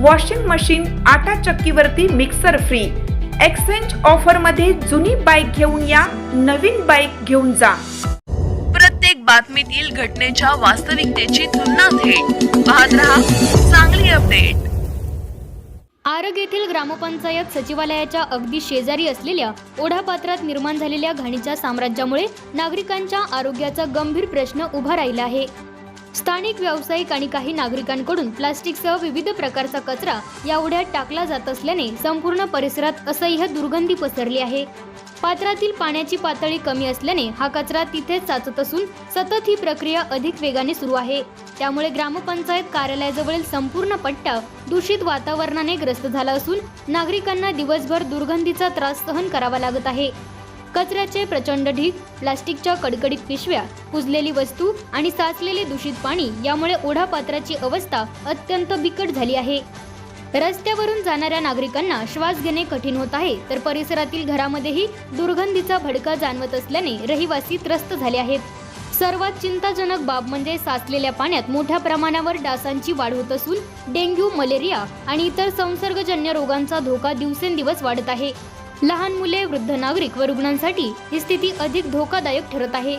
Washing machine आटा चक्कीवरती mixer free exchange ऑफरमध्ये जुनी बाईक घेऊन या नवीन बाईक घेऊन जा. प्रत्येक बातमीतील घटनेच्या वास्तविकतेची तुलना थेट. पाहत रहा चांगली अपडेट आरग येथील ग्रामपंचायत सचिवालयाच्या अगदी शेजारी असलेल्या ओढापात्रात निर्माण झालेल्या घाणीच्या साम्राज्यामुळे नागरिकांच्या आरोग्याचा गंभीर प्रश्न उभा राहिला आहे. स्थानिक व्यावसायिक आणि काही नागरिकांकडून प्लास्टिकसह विविध प्रकारचा कचरा या ओढ्यात टाकला जात असल्याने संपूर्ण परिसरात असह्य दुर्गंधी पसरली आहे. पात्रातील पाण्याची पातळी कमी असल्याने हा कचरा तिथेच साचत असून सतत ही प्रक्रिया अधिक वेगाने सुरू आहे. त्यामुळे ग्रामपंचायत कार्यालयाजवळील संपूर्ण पट्टा दूषित वातावरणाने ग्रस्त झाला असून नागरिकांना दिवसभर दुर्गंधीचा त्रास सहन करावा लागत आहे. कचऱ्याचे प्रचंड ढीग प्लास्टिकच्या कडकडीत पिशव्या कुजलेली वस्तू आणि साचलेले दूषित पाणी यामुळे ओढा पात्राची अवस्था अत्यंत बिकट झाली आहे. रस्त्यावरून जाणाऱ्या नागरिकांना श्वास घेणे कठीण होत आहे तर परिसरातील घरामध्येही दुर्गंधीचा भडका जाणवत असल्याने रहिवासी त्रस्त झाले आहेत. सर्वात चिंताजनक बाब म्हणजे साचलेल्या पाण्यात मोठ्या प्रमाणावर डासांची वाढ होत असून डेंग्यू मलेरिया आणि इतर संसर्गजन्य रोगांचा धोका दिवसेंदिवस वाढत आहे. लहान मुले वृद्ध नागरिक व रुग्णांसाठी ही स्थिती अधिक धोकादायक ठरत आहे.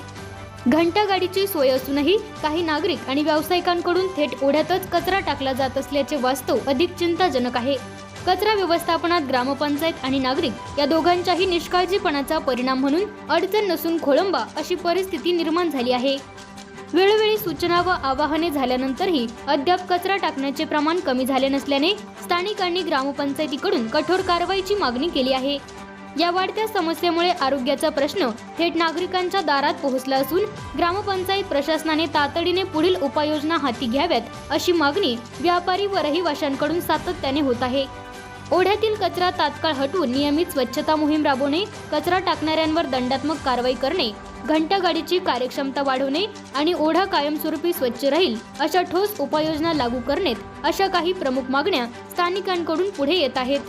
घंटा गाडीची सोय असूनही काही नागरिक आणि व्यावसायिकांकडून थेट ओढ्यातच कचरा टाकला जात असल्याचे वास्तव अधिक चिंताजनक आहे. कचरा व्यवस्थापनात ग्रामपंचायत आणि नागरिक या दोघांच्याही निष्काळजीपणाचा परिणाम म्हणून अडचण नसून खोळंबा अशी परिस्थिती निर्माण झाली आहे. वेळोवेळी सूचना व आवाहने झाल्यानंतरही अद्याप कचरा टाकण्याचे प्रमाण कमी झाले नसल्याने स्थानिकांनी ग्रामपंचायतीकडून कठोर कारवाईची मागणी केली आहे. या वाढत्या समस्येमुळे आरोग्याचा प्रश्न थेट नागरिकांच्या दारात पोहोचला असून ग्रामपंचायत प्रशासनाने तातडीने पुढील उपाययोजना हाती घ्याव्यात अशी मागणी व्यापारी व रहिवाशांकडून सातत्याने होत आहे. ओढ्यातील कचरा तात्काळ हटवून नियमित स्वच्छता मोहीम राबवणे कचरा टाकणाऱ्यांवर दंडात्मक कारवाई करणे घंटा गाडीची कार्यक्षमता वाढवणे आणि ओढा कायमस्वरूपी स्वच्छ राहील अशा ठोस उपाययोजना लागू करण्यात अशा काही प्रमुख मागण्या स्थानिकांकडून पुढे येत आहेत.